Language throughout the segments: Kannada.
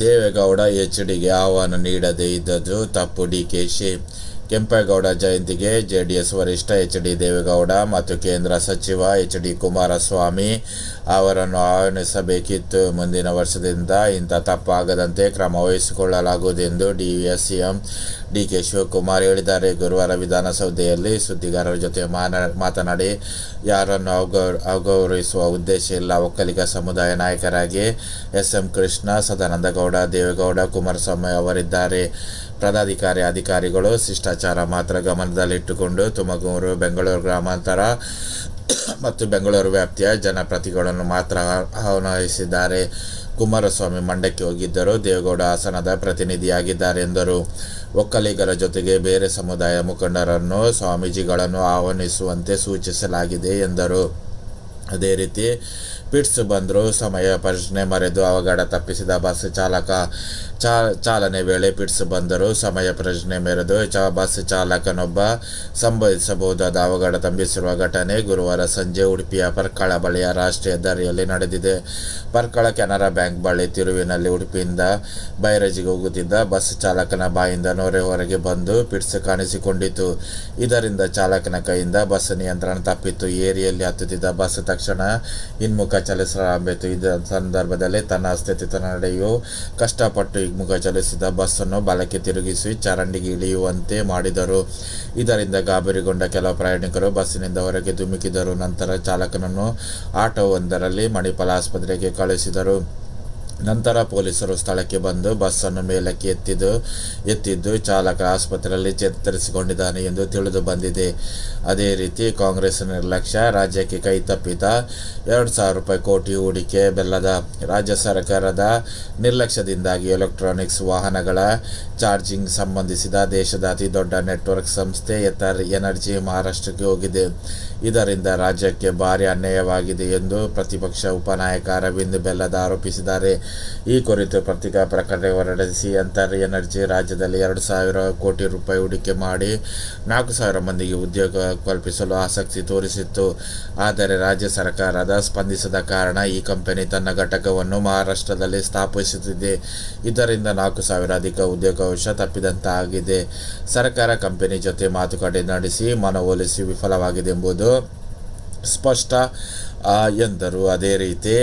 ದೇವೇಗೌಡ ಎಚ್ ಡಿಗೆ ಆಹ್ವಾನ ನೀಡದೇ ಇದ್ದದ್ದು ತಪ್ಪು. ಡಿಕೆಶಿ ಕೆಂಪೇಗೌಡ ಜಯಂತಿಗೆ ಜೆಡಿಎಸ್ ವರಿಷ್ಠ ಎಚ್ ಡಿ ದೇವೇಗೌಡ ಮತ್ತು ಕೇಂದ್ರ ಸಚಿವ ಎಚ್ ಡಿ ಕುಮಾರಸ್ವಾಮಿ ಅವರನ್ನು ಆಹ್ವಾನಿಸಬೇಕಿತ್ತು. ಮುಂದಿನ ವರ್ಷದಿಂದ ಇಂಥ ತಪ್ಪಾಗದಂತೆ ಕ್ರಮ ವಹಿಸಿಕೊಳ್ಳಲಾಗುವುದೆಂದು ಡಿ ಕೆ ಶಿವಕುಮಾರ್ ಹೇಳಿದ್ದಾರೆ. ಗುರುವಾರ ವಿಧಾನಸೌಧೆಯಲ್ಲಿ ಸುದ್ದಿಗಾರರ ಜೊತೆ ಮಾತನಾಡಿ, ಯಾರನ್ನು ಅವಗೌ ಅಗೌರವಿಸುವ ಉದ್ದೇಶ ಇಲ್ಲ. ಒಕ್ಕಲಿಗ ಸಮುದಾಯ ನಾಯಕರಾಗಿ ಎಸ್ ಎಂ ಕೃಷ್ಣ, ಸದಾನಂದಗೌಡ, ದೇವೇಗೌಡ, ಕುಮಾರಸ್ವಾಮಿ ಅವರಿದ್ದಾರೆ. ಪದಾಧಿಕಾರಿ ಅಧಿಕಾರಿಗಳು ಶಿಷ್ಟಾಚಾರ ಮಾತ್ರ ಗಮನದಲ್ಲಿಟ್ಟುಕೊಂಡು ತುಮಕೂರು, ಬೆಂಗಳೂರು ಗ್ರಾಮಾಂತರ ಮತ್ತು ಬೆಂಗಳೂರು ವ್ಯಾಪ್ತಿಯ ಜನಪ್ರತಿಗಳನ್ನು ಮಾತ್ರ ಆಹ್ವಾನಿಸಿದ್ದಾರೆ. ಕುಮಾರಸ್ವಾಮಿ ಮಂಡಕ್ಕೆ ಹೋಗಿದ್ದರು. ದೇವೇಗೌಡ ಹಾಸನದ ಪ್ರತಿನಿಧಿಯಾಗಿದ್ದಾರೆ ಎಂದರು. ಒಕ್ಕಲಿಗರ ಜೊತೆಗೆ ಬೇರೆ ಸಮುದಾಯ ಮುಖಂಡರನ್ನು, ಸ್ವಾಮೀಜಿಗಳನ್ನು ಆಹ್ವಾನಿಸುವಂತೆ ಸೂಚಿಸಲಾಗಿದೆ ಎಂದರು. ಅದೇ ರೀತಿ ಪಿಟ್ಸ್ ಬಂದರು ಸಮಯ ಪ್ರಶ್ನೆ ಮರೆದು ಅವಘಡ ತಪ್ಪಿಸಿದ ಬಸ್ ಚಾಲಕ ಚಾಲನೆ ವೇಳೆ ಪಿಟ್ಸ್ ಬಂದರು. ಸಮಯ ಪ್ರಶ್ನೆ ಮೆರೆದು ಚ ಬಸ್ ಚಾಲಕನೊಬ್ಬ ಸಂಭವಿಸಬಹುದಾದ ಅವಘಡ ತಂಬಿಸಿರುವ ಘಟನೆ ಗುರುವಾರ ಸಂಜೆ ಉಡುಪಿಯ ಪರ್ಕಳ ಬಳಿಯ ರಾಷ್ಟ್ರೀಯ ದಾರಿಯಲ್ಲಿ ನಡೆದಿದೆ. ಪರ್ಕಳ ಕೆನರಾ ಬ್ಯಾಂಕ್ ಬಳಿ ತಿರುವಿನಲ್ಲಿ ಉಡುಪಿಯಿಂದ ಬೈರಜಿಗೆ ಹೋಗುತ್ತಿದ್ದ ಬಸ್ ಚಾಲಕನ ಬಾಯಿಂದ ನೊರೆ ಹೊರಗೆ ಬಂದು ಪಿಟ್ಸ್ ಕಾಣಿಸಿಕೊಂಡಿತು. ಇದರಿಂದ ಚಾಲಕನ ಕೈಯಿಂದ ಬಸ್ ನಿಯಂತ್ರಣ ತಪ್ಪಿತ್ತು. ಏರಿಯಲ್ಲಿ ಹತ್ತುತ್ತಿದ್ದ ಬಸ್ ತಕ್ಷಣ ಹಿನ್ಮುಖ ಚಲಿಸಲಾಗಬೇಕು ಇದ ಸಂದರ್ಭದಲ್ಲಿ ತನ್ನ ಸ್ಥಿತಿ ನಡೆಯು ಕಷ್ಟಪಟ್ಟು ಹಿಮ್ಮುಖ ಚಲಿಸಿದ ಬಸ್ಸನ್ನು ಬಲಕ್ಕೆ ತಿರುಗಿಸಿ ಚರಂಡಿಗೆ ಇಳಿಯುವಂತೆ ಮಾಡಿದರು. ಇದರಿಂದ ಗಾಬರಿಗೊಂಡ ಕೆಲವು ಪ್ರಯಾಣಿಕರು ಬಸ್ಸಿನಿಂದ ಹೊರಗೆ ಧುಮುಕಿದರು. ನಂತರ ಚಾಲಕನನ್ನು ಆಟೋವೊಂದರಲ್ಲಿ ಮಣಿಪಾಲ ಆಸ್ಪತ್ರೆಗೆ ಕಳುಹಿಸಿದರು ನಂತರ ಪೊಲೀಸರು ಸ್ಥಳಕ್ಕೆ ಬಂದು ಬಸ್ಸನ್ನು ಮೇಲಕ್ಕೆ ಎತ್ತಿದ್ದು ಎತ್ತಿದ್ದು ಚಾಲಕ ಆಸ್ಪತ್ರೆಯಲ್ಲಿ ಚೇತರಿಸಿಕೊಂಡಿದ್ದಾನೆ ಎಂದು ತಿಳಿದು ಬಂದಿದೆ. ಅದೇ ರೀತಿ ಕಾಂಗ್ರೆಸ್ ನಿರ್ಲಕ್ಷ್ಯ, ರಾಜ್ಯಕ್ಕೆ ಕೈ ತಪ್ಪಿದ ಎರಡು ಸಾವಿರ ರೂಪಾಯಿ ಕೋಟಿ ಹೂಡಿಕೆ ಬೆಲ್ಲದ ರಾಜ್ಯ ಸರ್ಕಾರದ ನಿರ್ಲಕ್ಷ್ಯದಿಂದಾಗಿ ಎಲೆಕ್ಟ್ರಾನಿಕ್ಸ್ ವಾಹನಗಳ ಚಾರ್ಜಿಂಗ್ ಸಂಬಂಧಿಸಿದ ದೇಶದ ಅತಿ ದೊಡ್ಡ ನೆಟ್ವರ್ಕ್ ಸಂಸ್ಥೆ ಎತರ್ ಎನರ್ಜಿ ಮಹಾರಾಷ್ಟ್ರಕ್ಕೆ ಹೋಗಿದೆ. ಇದರಿಂದ ರಾಜ್ಯಕ್ಕೆ ಭಾರಿ ಅನ್ಯಾಯವಾಗಿದೆ ಎಂದು ಪ್ರತಿಪಕ್ಷ ಉಪನಾಯಕ ಅರವಿಂದ್ ಬೆಲ್ಲದ ಆರೋಪಿಸಿದ್ದಾರೆ. ಈ ಕುರಿತು ಪತ್ರಿಕಾ ಪ್ರಕಟಣೆ ಹೊರಡಿಸಿ ಅಂತರ್ ಎನರ್ಜಿ ರಾಜ್ಯದಲ್ಲಿ ಎರಡು ಸಾವಿರ ಕೋಟಿ ರೂಪಾಯಿ ಹೂಡಿಕೆ ಮಾಡಿ ನಾಲ್ಕು ಸಾವಿರ ಮಂದಿಗೆ ಉದ್ಯೋಗ ಕಲ್ಪಿಸಲು ಆಸಕ್ತಿ ತೋರಿಸಿತ್ತು. ಆದರೆ ರಾಜ್ಯ ಸರ್ಕಾರದ ಸ್ಪಂದಿಸದ ಕಾರಣ ಈ ಕಂಪನಿ ತನ್ನ ಘಟಕವನ್ನು ಮಹಾರಾಷ್ಟ್ರದಲ್ಲಿ ಸ್ಥಾಪಿಸುತ್ತಿದೆ. ಇದರಿಂದ ನಾಲ್ಕು ಸಾವಿರ ಅಧಿಕ ಉದ್ಯೋಗಾವಕಾಶ ತಪ್ಪಿದಂತಾಗಿದೆ. ಸರ್ಕಾರ ಕಂಪನಿ ಜೊತೆ ಮಾತುಕತೆ ನಡೆಸಿ ಮನವೊಲಿಸಿ ವಿಫಲವಾಗಿದೆ ಎಂಬುದು ಸ್ಪಷ್ಟ ಎಂದರು. ಅದೇ ರೀತಿ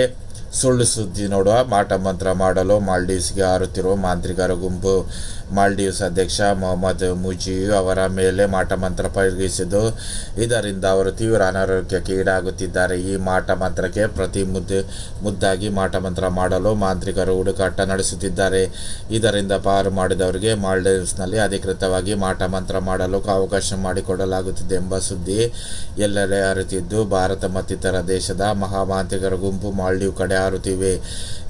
ಸುಳ್ಳು ಸುದ್ದಿ ನೋಡುವ, ಮಾಟ ಮಂತ್ರ ಮಾಡಲು, ಮಾಲ್ಡೀವ್ಸ್ಗೆ ಹಾರುತ್ತಿರುವ ಮಾಂತ್ರಿಕರ ಗುಂಪು. ಮಾಲ್ಡೀವ್ಸ್ ಅಧ್ಯಕ್ಷ ಮೊಹಮ್ಮದ್ ಮುಜಿಯು ಅವರ ಮೇಲೆ ಮಾಟ ಮಂತ್ರ ಪ್ರಯೋಗಿಸಿದ್ದು, ಇದರಿಂದ ಅವರು ತೀವ್ರ ಅನಾರೋಗ್ಯಕ್ಕೆ ಈಡಾಗುತ್ತಿದ್ದಾರೆ. ಈ ಮಾಟ ಮಂತ್ರಕ್ಕೆ ಪ್ರತಿ ಮುದ್ದೆ, ಮುದ್ದಾಗಿ ಮಾಟ ಮಂತ್ರ ಮಾಡಲು ಮಾಂತ್ರಿಕರು ಹುಡುಕಾಟ ನಡೆಸುತ್ತಿದ್ದಾರೆ. ಇದರಿಂದ ಪಾರು ಮಾಡಿದವರಿಗೆ ಮಾಲ್ಡೀವ್ಸ್ನಲ್ಲಿ ಅಧಿಕೃತವಾಗಿ ಮಾಟ ಮಂತ್ರ ಮಾಡಲು ಅವಕಾಶ ಮಾಡಿಕೊಡಲಾಗುತ್ತಿದೆ ಎಂಬ ಸುದ್ದಿ ಎಲ್ಲೆಡೆ ಹರಿತಿದ್ದು ಭಾರತ ಮತ್ತಿತರ ದೇಶದ ಮಹಾಮಾಂತ್ರಿಕರ ಗುಂಪು ಮಾಲ್ಡೀವ್ ಕಡೆ ಹಾರುತ್ತಿವೆ.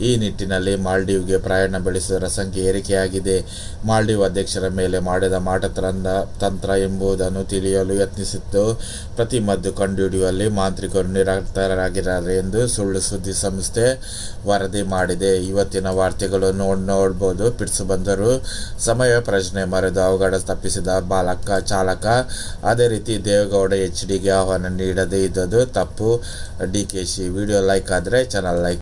ಈ ನಿಟ್ಟಿನಲ್ಲಿ ಮಾಲ್ಡೀವ್ಗೆ ಪ್ರಯಾಣ ಬೆಳೆಸುವುದರ ಸಂಖ್ಯೆ ಏರಿಕೆಯಾಗಿದೆ. ಮಾಲ್ಡೀವ್ ಅಧ್ಯಕ್ಷರ ಮೇಲೆ ಮಾಡಿದ ಮಾಟತಂತ್ರ ತಂತ್ರ ಎಂಬುದನ್ನು ತಿಳಿಯಲು ಯತ್ನಿಸಿತ್ತು. ಪ್ರತಿ ಮದ್ದು ಕಂಡುಹಿಡಿಯುವಲ್ಲಿ ಮಾಂತ್ರಿಕರು ನಿರತರಾಗಿದ್ದಾರೆ ಎಂದು ಸುಳ್ಳು ಸುದ್ದಿ ಸಂಸ್ಥೆ ವರದಿ ಮಾಡಿದೆ. ಇವತ್ತಿನ ವಾರ್ತೆಗಳು ನೋಡ್ ನೋಡ್ಬೋದು. ಪಿಟ್ಸು ಬಂದರು. ಸಮಯ ಪ್ರಶ್ನೆ ಮರೆದು ಅವಘಡ ತಪ್ಪಿಸಿದ ಬಾಲಕ, ಚಾಲಕ. ಅದೇ ರೀತಿ ದೇವೇಗೌಡ ಎಚ್ ಡಿಗೆ ಆಹ್ವಾನ ನೀಡದೇ ಇದ್ದದ್ದು ತಪ್ಪು. ಡಿ ಕೆ ಶಿ, ವಿಡಿಯೋ ಲೈಕ್ ಆದರೆ ಚಾನಲ್ ಲೈಕ್